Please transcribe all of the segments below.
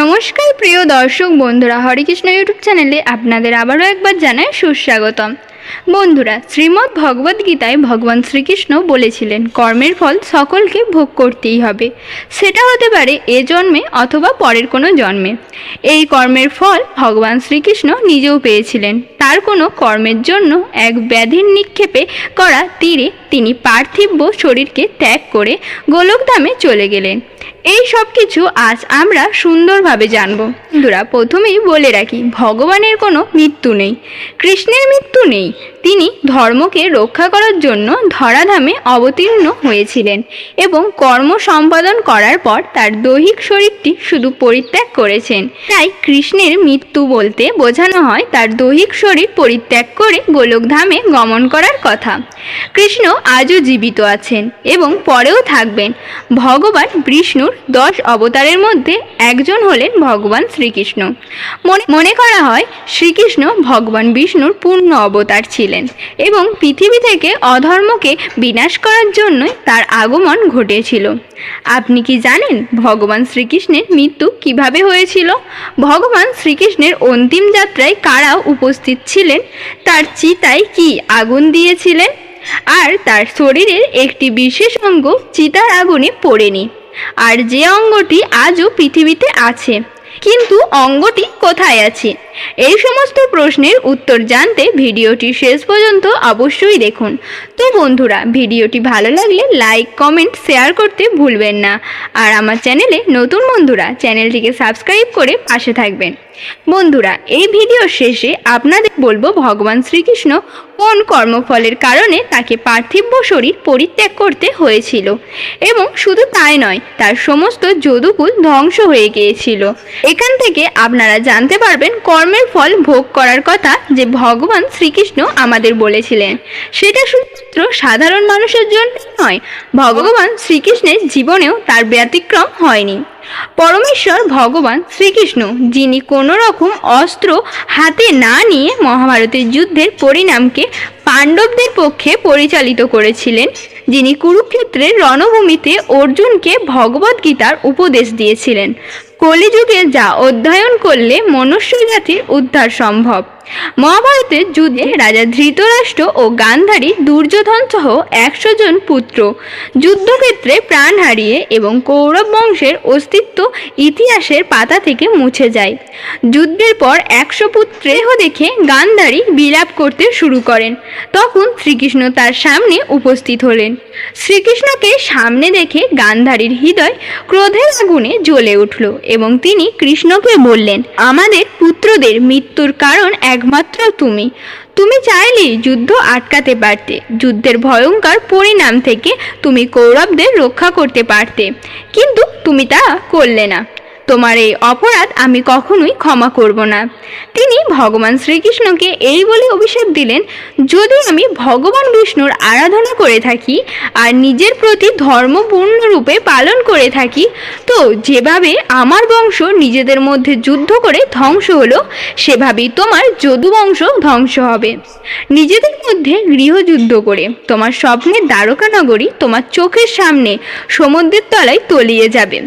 নমস্কার প্রিয় দর্শক বন্ধুরা হরেকৃষ্ণ ইউটিউব চ্যানেলে আপনাদের আবারও একবার জানাই সুস্বাগতম। বন্ধুরা, শ্রীমদ্ ভগবদ্ গীতায় ভগবান শ্রীকৃষ্ণ বলেছিলেন, কর্মের ফল সকলকে ভোগ করতেই হবে। সেটা হতে পারে এ জন্মে অথবা পরের কোনো জন্মে। এই কর্মের ফল ভগবান শ্রীকৃষ্ণ নিজেও পেয়েছিলেন। তার কোনো কর্মের জন্য এক ব্যাধির নিক্ষেপে করা তীরে তিনি পার্থিব্য শরীরকে ত্যাগ করে গোলকধামে চলে গেলেন। এই সব কিছু আজ আমরা সুন্দরভাবে জানব। বন্ধুরা, প্রথমেই বলে রাখি, ভগবানের কোনো মৃত্যু নেই। কৃষ্ণের মৃত্যু নেই। তিনি ধর্মকে রক্ষা করার জন্য ধরাধামে অবতীর্ণ হয়েছিলেন এবং কর্ম সম্পাদন করার পর তার দৈহিক শরীরটি শুধু পরিত্যাগ করেছেন। তাই কৃষ্ণের মৃত্যু বলতে বোঝানো হয় তার দৈহিক শরীর পরিত্যাগ করে গোলকধামে গমন করার কথা। কৃষ্ণ আজও জীবিত আছেন এবং পরেও থাকবেন। ভগবান বিষ্ণুর দশ অবতারের মধ্যে একজন হলেন ভগবান শ্রীকৃষ্ণ। মনে মনে করা হয় শ্রীকৃষ্ণ ভগবান বিষ্ণুর পূর্ণ অবতার ছিলেন। এবং পৃথিবী থেকে অধর্মকে বিনাশ করার জন্যই তার আগমন ঘটেছিল। আপনি কি জানেন ভগবান শ্রীকৃষ্ণের মৃত্যু কীভাবে হয়েছিল? ভগবান শ্রীকৃষ্ণের অন্তিম যাত্রায় কারা উপস্থিত ছিলেন? তার চিতায় কি আগুন দিয়েছিলেন? আর তার শরীরের একটি বিশেষ অঙ্গ চিতার আগুনে পড়েনি। আর যে অঙ্গটি আজও পৃথিবীতে আছে কিন্তু অঙ্গটি কোথায় আছে? এই সমস্ত প্রশ্নের উত্তর জানতে ভিডিওটি শেষ পর্যন্ত অবশ্যই দেখুন। তো বন্ধুরা, ভিডিওটি ভালো লাগলে লাইক, কমেন্ট, শেয়ার করতে ভুলবেন না। আর আমার চ্যানেলে নতুন বন্ধুরা, চ্যানেলটিকে সাবস্ক্রাইব করে পাশে থাকবেন। বন্ধুরা, এই ভিডিও শেষে আপনাদের বলব ভগবান শ্রীকৃষ্ণ কোন কর্মফলের কারণে তাকে পার্থিব্য শরীর পরিত্যাগ করতে হয়েছিল? এবং শুধু তাই নয়, তার সমস্ত যদুকুল ধ্বংস হয়ে গিয়েছিল। এখান থেকে আপনারা জানতে পারবেন কর্মের ফল ভোগ করার কথা যে ভগবান শ্রীকৃষ্ণ আমাদের বলেছিলেন। সেটা শুধুমাত্র সাধারণ মানুষের জন্য নয়, ভগবান শ্রীকৃষ্ণের জীবনেও তার ব্যতিক্রম হয়নি। পরমেশ্বর ভগবান শ্রীকৃষ্ণ, যিনি কোনো রকম অস্ত্র হাতে না নিয়ে মহাভারতের যুদ্ধের পরিণামকে পাণ্ডবদের পক্ষে পরিচালিত করেছিলেন, যিনি কুরুক্ষেত্রের রণভূমিতে অর্জুনকে ভগবদ্গীতার উপদেশ দিয়েছিলেন। কলিযুগে যা অধ্যয়ন করলে মনুষ্য জাতির উদ্ধার সম্ভব। মহাভারতের যুদ্ধে রাজা ধৃতরাষ্ট্র ও গান্ধারী দুর্যোধন সহ একশো জন পুত্র। যুদ্ধক্ষেত্রে প্রাণ হারিয়ে এবং কৌরব বংশের অস্তিত্ব ইতিহাসের পাতা থেকে মুছে যায়। যুদ্ধের পর একশো পুত্রেহ দেখে গান্ধারী বিলাপ করতে শুরু করেন। তখন শ্রীকৃষ্ণ তার সামনে উপস্থিত হলেন। শ্রীকৃষ্ণকে সামনে দেখে গান্ধারীর হৃদয় ক্রোধের আগুনে জ্বলে উঠল এবং তিনি কৃষ্ণকে বললেন, আমাদের পুত্রদের মৃত্যুর কারণ একমাত্র তুমি। তুমি চাইলেই যুদ্ধ আটকাতে পারতে। যুদ্ধের ভয়ঙ্কর পরিণাম থেকে তুমি কৌরবদের রক্ষা করতে পারতে। কিন্তু তুমি তা করলে না। তোমার এই অপরাধ আমি কখনোই ক্ষমা করব না। তিনি ভগবান শ্রীকৃষ্ণকে এই বলে অভিশাপ দিলেন, যদি আমি ভগবান বিষ্ণুর আরাধনা করে থাকি আর নিজের প্রতি ধর্ম পূর্ণরূপে পালন করে থাকি, তো যেভাবে আমার বংশ নিজেদের মধ্যে যুদ্ধ করে ধ্বংস হলো, সেভাবেই তোমার যদু বংশ ধ্বংস হবে। নিজেদের মধ্যে গৃহযুদ্ধ করে তোমার স্বপ্নের দ্বারকা নগরী তোমার চোখের সামনে সমুদ্রের তলায় তলিয়ে যাবে।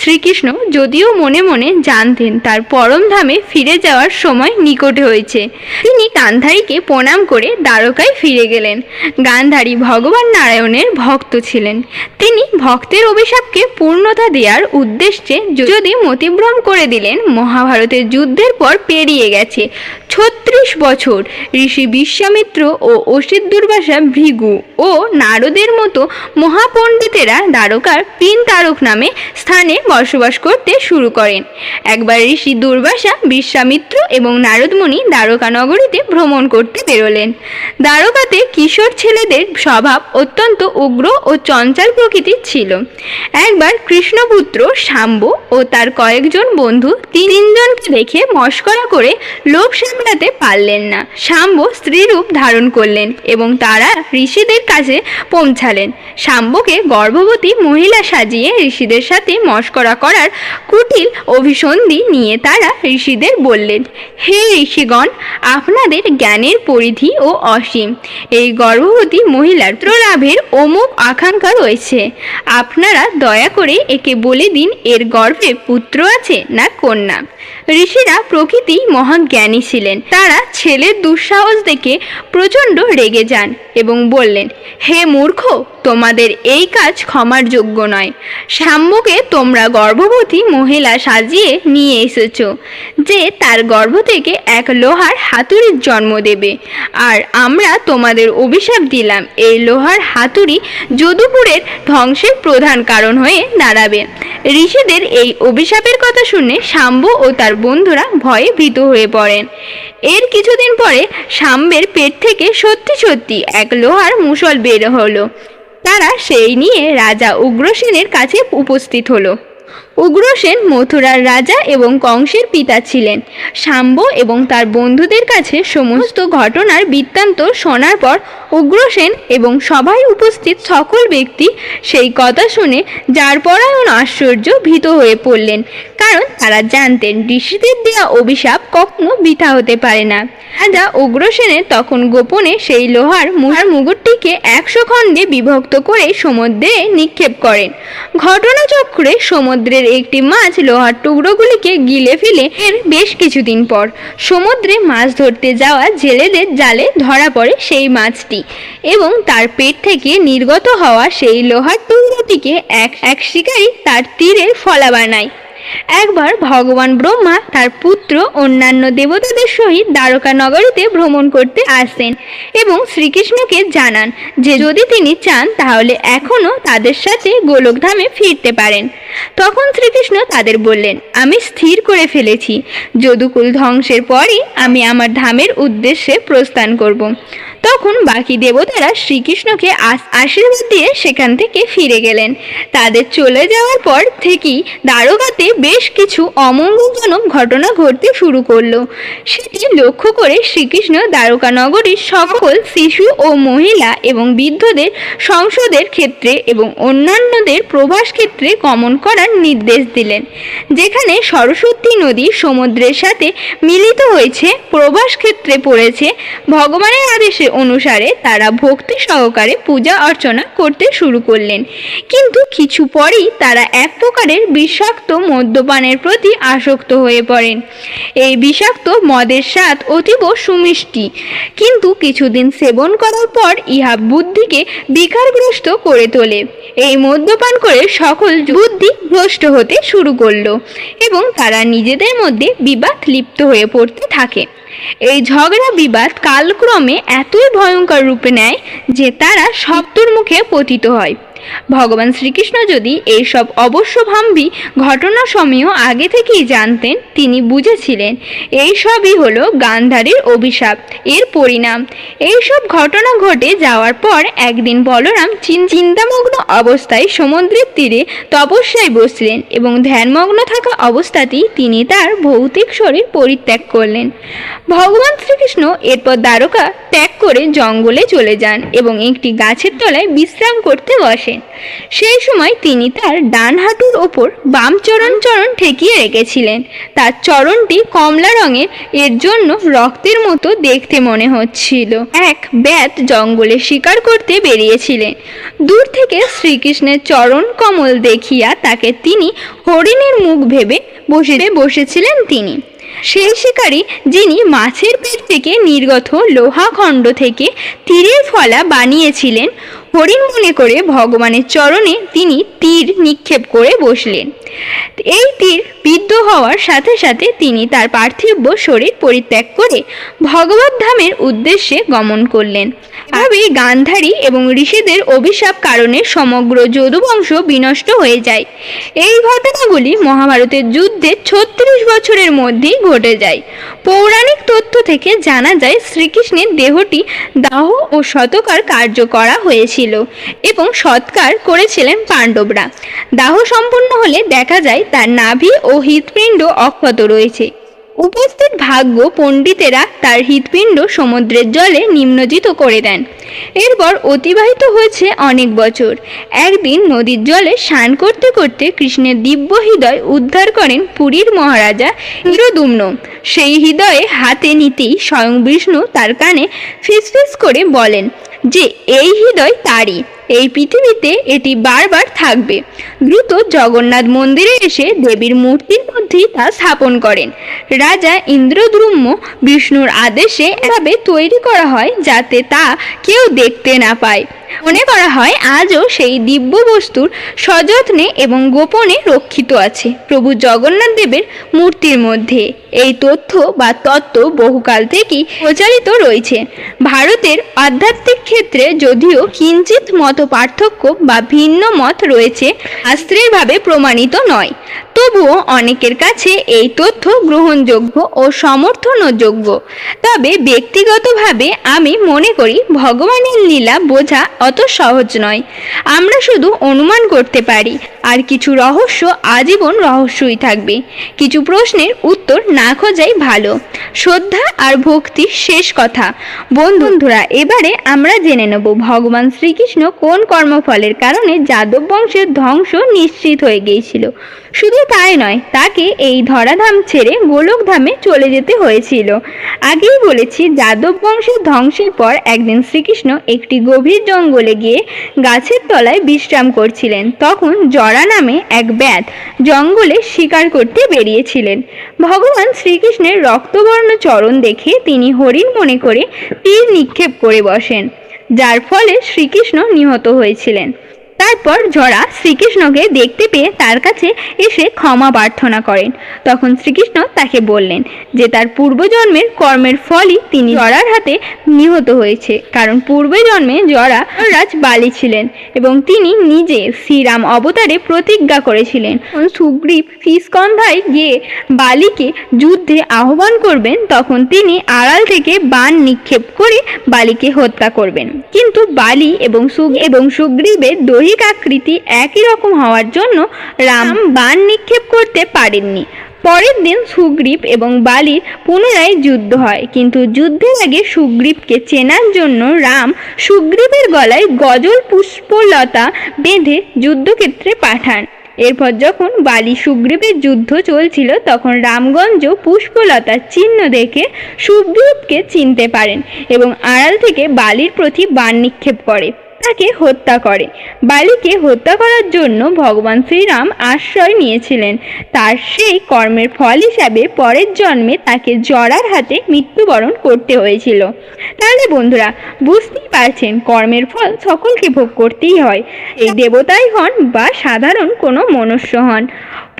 শ্রীকৃষ্ণ যদিও মনে মনে জানতেন তার পরম ধামে ফিরে যাওয়ার সময় নিকটে হয়েছে। তিনি গান্ধারীকে প্রণাম করে দ্বারকায় ফিরে গেলেন। গান্ধারী ভগবান নারায়ণের ভক্ত ছিলেন। তিনি ভক্তের অভিশাপকে পূর্ণতা দেওয়ার উদ্দেশ্যে যদি মতিভ্রম করে দিলেন। মহাভারতের যুদ্ধের পর পেরিয়ে গেছে। ছত্রিশ বছর। ঋষি বিশ্বামিত্র ও অসিত দুর্বাসা ভৃগু ও নারদের মতো মহাপণ্ডিতেরা দ্বারকার পিন তারক নামে স্থানে বসবাস করতে শুরু করেন। একবার ঋষি দুর্বাসা, বিশ্বামিত্র এবং নারদমণি দ্বারকা নগরীতে ভ্রমণ করতে বেরোলেন। দ্বারকাতে কিশোর ছেলেদের স্বভাব অত্যন্ত উগ্র ও চঞ্চল প্রকৃতির ছিল। একবার কৃষ্ণপুত্র শাম্ব ও তার কয়েকজন বন্ধু তিনজনকে দেখে মস্করা করে লোভ সামলাতে পারলেন না। শাম্ব স্ত্রীরূপ ধারণ করলেন এবং তারা ঋষিদের কাছে পৌঁছালেন। শাম্বকে গর্ভবতী মহিলা সাজিয়ে ঋষিদের সাথে মস্করা করার কূট কুটিল অভিসন্ধি নিয়ে তারা ঋষিদের বললেন, হে ঋষিগণ, আপনাদের জ্ঞানের পরিধি ও অসীম। এই গর্ভবতী মহিলার লাভের অমুক আকাঙ্ক্ষা রয়েছে। আপনারা দয়া করে একে বলে দিন, এর গর্ভে পুত্র আছে না কন্যা? ঋষিরা প্রকৃতি মহান জ্ঞানী ছিলেন। তারা ছেলের দুঃসাহস দেখে প্রচণ্ড রেগে যান এবং বললেন, হে মূর্খ তোমাদের এই কাজ ক্ষমার যোগ্য নয়। সাম্যকে তোমরা গর্ভবতী মহিলা সাজিয়ে নিয়ে এসেছ, যে তার গর্ভ থেকে এক লোহার হাতুড়ির জন্ম দেবে। আর আমরা তোমাদের অভিশাপ দিলাম, এই লোহার হাতুড়ি যদুপুরের ধ্বংসের প্রধান কারণ হয়ে দাঁড়াবে। ঋষিদের এই অভিশাপের কথা শুনে শাম্ব ও তার বন্ধুরা ভয়ে ভীত হয়ে পড়েন। এর কিছুদিন পরে শাম্বের পেট থেকে সত্যি সত্যি এক লোহার মুসল বের হলো। তারা সেই নিয়ে রাজা উগ্রসেনের কাছে উপস্থিত হলো। উগ্রসেন মথুরার রাজা এবং কংসের পিতা ছিলেন। শাম্ব এবং তার বন্ধুদের কাছে সমস্ত ঘটনার বৃত্তান্ত শোনার পর উগ্রসেন এবং সভায় উপস্থিত সকল ব্যক্তি সেই কথা শুনে যার পরায়ণ আশ্চর্য ভীত হয়ে পড়লেন। কারণ তারা জানতেন ঋষিদের দেওয়া অভিশাপ কখনো বৃথা হতে পারে না। রাজা উগ্রসেনের তখন গোপনে সেই লোহার মুহার মুগুরটিকে একশো খণ্ডে বিভক্ত করে সমুদ্রে নিক্ষেপ করেন। ঘটনাচক্রে সমুদ্রের একটি মাছ লোহার টুকরোগুলিকে গিলে ফেলে এর বেশ কিছুদিন পর সমুদ্রে মাছ ধরতে যাওয়া জেলেদের জালে ধরা পড়ে সেই মাছটি এবং তার পেট থেকে নির্গত হওয়া সেই লোহার টুকরোটিকে এক এক শিকারী তার তীরের ফলা বানায়। একবার ভগবান ব্রহ্মা তার পুত্র, অন্যান্য দেবতাদের সহিত দ্বারকা নগরীতে ভ্রমণ করতে আসেন এবং শ্রীকৃষ্ণকে জানান যে যদি তিনি চান, তাহলে এখনও তাদের সাথে গোলকধামে ফিরতে পারেন। তখন শ্রীকৃষ্ণ তাদের বললেন, আমি স্থির করে ফেলেছি। যদুকুল ধ্বংসের পরই আমি আমার ধামের উদ্দেশ্যে প্রস্থান করব। তখন বাকি দেবতারা শ্রীকৃষ্ণকে আশীর্বাদ দিয়ে সেখান থেকে ফিরে গেলেন। তাদের চলে যাওয়ার পর থেকেই দ্বারকাতে বেশ কিছু অমঙ্গলজনক ঘটনা ঘটতে শুরু করল। সেটি লক্ষ্য করে শ্রীকৃষ্ণ দ্বারকা নগরীর সকল শিশু ও মহিলা এবং বৃদ্ধদের সংসদের ক্ষেত্রে এবং অন্যান্যদের প্রবাস ক্ষেত্রে গমন করার নির্দেশ দিলেন, যেখানে সরস্বতী নদী সমুদ্রের সাথে মিলিত হয়েছে, প্রবাস ক্ষেত্রে পড়েছে, ভগবানের আদেশে অনুসারে তারা ভক্তি সহকারে পূজা অর্চনা করতে শুরু করলেন। কিন্তু কিছু পরেই তারা এক প্রকারের বিষাক্ত মদ্যপানের প্রতি আসক্ত হয়ে পড়েন। এই বিষাক্ত মদের স্বাদ অতীব সুমিষ্টি। কিন্তু কিছুদিন সেবন করার পর ইহা বুদ্ধিকে বিকারগ্রস্ত করে তোলে। এই মদ্যপান করে সকল বুদ্ধি ভ্রষ্ট হতে শুরু করল এবং তারা নিজেদের মধ্যে বিবাদ লিপ্ত হয়ে পড়তে থাকে। এই ঝগড়া বিবাদ কালক্রমে এতই ভয়ঙ্কর রূপে নেয় যে তারা শব্দর মুখে পতিত হয়। ভগবান শ্রীকৃষ্ণ যদি এইসব অবশ্যভাম্বী ঘটনা সময় আগে থেকেই জানতেন, তিনি বুঝেছিলেন এই সবই হলো গান্ধারীর অভিশাপ, এর পরিণাম। এইসব ঘটনা ঘটে যাওয়ার পর একদিন বলরাম চিন- চিন্তামগ্ন অবস্থায় সমুদ্রের তীরে তপস্যায় বসলেন এবং ধ্যানমগ্ন থাকা অবস্থাতেই তিনি তার ভৌতিক শরীর পরিত্যাগ করলেন। ভগবান শ্রীকৃষ্ণ এরপর দ্বারকা ত্যাগ করে জঙ্গলে চলে যান এবং একটি গাছের তলায় বিশ্রাম করতে বসেন। সেই সময় তিনি তার ডান হাঁটুর ওপর বাম চরণ চরণ ঠেকিয়ে রেখেছিলেন। তার চরণটি কমলা রঙের, এর জন্য রক্তের মতো দেখতে মনে হচ্ছিল। এক ব্যাত জঙ্গলে শিকার করতে বেরিয়েছিলেন। দূর থেকে শ্রীকৃষ্ণের চরণ কমল দেখিয়া তাকে তিনি হরিণের মুখ ভেবে বসে, বসেছিলেন তিনি। সেই শিকারী যিনি মাছের পেট থেকে নির্গত লোহাখণ্ড থেকে তীরের ফলা বানিয়েছিলেন হরিণ মনে করে ভগবানের চরণে তিনি তীর নিক্ষেপ করে বসলেন। এই তীর বিদ্ধ হওয়ার সাথে সাথে তিনি তার পার্থিব শরীর পরিত্যাগ করে ভগবত ধামের উদ্দেশ্যে গমন করলেন। এভাবেই গান্ধারী এবং ঋষিদের অভিশাপ কারণে সমগ্র যদুবংশ বিনষ্ট হয়ে যায়। এই ঘটনাগুলি মহাভারতের যুদ্ধে ছত্রিশ বছরের মধ্যেই ঘটে যায়। পৌরাণিক তথ্য থেকে জানা যায়, শ্রীকৃষ্ণের দেহটি দাহ ও শতকার কার্য করা হয়েছিল এবং সৎকার করেছিলেন পাণ্ডবরা। দাহ সম্পন্ন হলে দেখা যায় তার নাভি ও হৃৎপিণ্ড অক্ষত রয়েছে। উপস্থিত ভাগ্য পণ্ডিতেরা তার হৃৎপিণ্ড সমুদ্রের জলে নিম্নজিত করে দেন। এরপর অতিবাহিত হয়েছে অনেক বছর। একদিন নদীর জলে স্নান করতে করতে কৃষ্ণের দিব্য হৃদয় উদ্ধার করেন পুরীর মহারাজা ইন্দ্রদুম্ন সেই হৃদয়ে হাতে নিতেই স্বয়ং বিষ্ণু তার কানে ফিসফিস করে বলেন যে এই হৃদয় তারই। এই পৃথিবীতে এটি বারবার থাকবে। দ্রুত জগন্নাথ মন্দিরে এসে দেবীর মূর্তির মধ্যেই তা স্থাপন করেন। রাজা ইন্দ্রদ্রুম্য বিষ্ণুর আদেশে এভাবে তৈরি করা হয় যাতে তা কেউ দেখতে না পায়। মনে করা হয় আজও সেই দিব্য বস্তুর সযত্নে এবং গোপনে রক্ষিত আছে প্রভু জগন্নাথ দেবের মূর্তির মধ্যে। এই তথ্য বা তত্ত্ব বহুকাল থেকেই প্রচারিত রয়েছে। ভারতের আধ্যাত্মিক ক্ষেত্রে যদিও কিঞ্চিত মত পার্থক্য বা ভিন্ন মত রয়েছে শাস্ত্রেরভাবে প্রমাণিত নয়। তবুও অনেকের কাছে এই তথ্য গ্রহণযোগ্য ও সমর্থনযোগ্য। তবে ব্যক্তিগতভাবে আমি মনে করি ভগবানের লীলা বোঝা অত সহজ নয়। আমরা শুধু অনুমান করতে পারি, আর কিছু রহস্য আজীবন রহস্যই থাকবে। কিছু প্রশ্নের উত্তর না খোঁজাই ভালো। শ্রদ্ধা আর ভক্তি শেষ কথা। বন্ধুরা এবারে আমরা জেনে নেব ভগবান শ্রীকৃষ্ণ কোন কর্মফলের কারণে যাদব বংশের ধ্বংস নিশ্চিত হয়ে গিয়েছিল। শুধু তাই নয়, তাকে এই ধরাধাম ছেড়ে গোলকধামে চলে যেতে হয়েছিল। আগেই বলেছি, যাদব বংশের ধ্বংসের পর একদিন শ্রীকৃষ্ণ একটি গভীর জঙ্গলে গিয়ে গাছের তলায় বিশ্রাম করছিলেন। তখন জরা নামে এক ব্যাত জঙ্গলে শিকার করতে বেরিয়েছিলেন। ভগবান শ্রীকৃষ্ণের রক্তবর্ণ চরণ দেখে তিনি হরিণ মনে করে তীর নিক্ষেপ করে বসেন, যার ফলে শ্রীকৃষ্ণ নিহত হয়েছিলেন। তারপর জরা শ্রীকৃষ্ণকে দেখতে পেয়ে তার কাছে এসে ক্ষমা প্রার্থনা করেন। তখন শ্রীকৃষ্ণ তাকে বললেন যে, তার পূর্বজন্মের কর্মের ফলই তিনি জরার হাতে নিহত হয়েছে। কারণ পূর্বজন্মে জরা রাজ বালি ছিলেন এবং তিনি নিজে শ্রীরাম অবতারে প্রতিজ্ঞা করেছিলেন। সুগ্রীব ফিসকন্ধায় গিয়ে বালিকে যুদ্ধে আহ্বান করবেন, তখন তিনি আড়াল থেকে বান নিক্ষেপ করে বালিকে হত্যা করবেন। কিন্তু বালি এবং সুগ এবং সুগ্রীবের দৈহিক আকৃতি একই রকম হওয়ার জন্য রাম বান নিক্ষেপ করতে পারেননি। পরের দিন সুগ্রীব এবং বালির পুনরায় যুদ্ধ হয় কিন্তু যুদ্ধের আগে সুগ্রীবকে চেনার জন্য রাম সুগ্রীবের গলায় গজল পুষ্পলতা বেঁধে যুদ্ধক্ষেত্রে পাঠান। এরপর যখন বালি সুগ্রীবের যুদ্ধ চলছিল তখন রামগঞ্জ পুষ্পলতার চিহ্ন দেখে সুগ্রীবকে চিনতে পারেন এবং আড়াল থেকে বালির প্রতি বাণ নিক্ষেপ করে। তাকে হত্যা করে। বালিকে হত্যা করার জন্য ভগবান শ্রীরাম আশ্রয় নিয়েছিলেন। তার সেই কর্মের ফল হিসাবে পরের জন্মে তাকে জরার হাতে মৃত্যুবরণ করতে হয়েছিল। তাহলে বন্ধুরা, বুঝতেই পারছেন, কর্মের ফল সকলকে ভোগ করতেই হয়। এই দেবতাই হন বা সাধারণ কোনো মনুষ্য হন।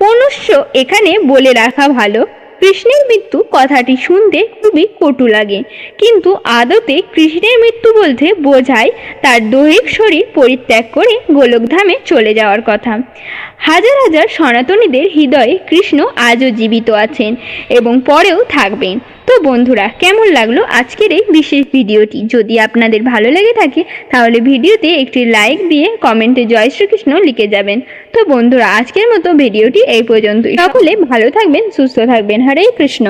মনুষ্য এখানে বলে রাখা ভালো। কৃষ্ণের মৃত্যু কথাটি শুনতে খুবই কটু লাগে। কিন্তু আদতে কৃষ্ণের মৃত্যু বলতে বোঝায় তার দৈহিক শরীর পরিত্যাগ করে গোলকধামে চলে যাওয়ার কথা। হাজার হাজার সনাতনীদের হৃদয়ে কৃষ্ণ আজও জীবিত আছেন এবং পরেও থাকবেন। তো বন্ধুরা, কেমন লাগল আজকের এই বিশেষ ভিডিওটি? যদি আপনাদের ভালো লেগে থাকে, তাহলে ভিডিওতে একটি লাইক দিয়ে কমেন্টে জয় শ্রীকৃষ্ণ লিখে যাবেন। তো বন্ধুরা, আজকের মতো ভিডিওটি এই পর্যন্তই। সকলে ভালো থাকবেন, সুস্থ থাকবেন। হরে কৃষ্ণ।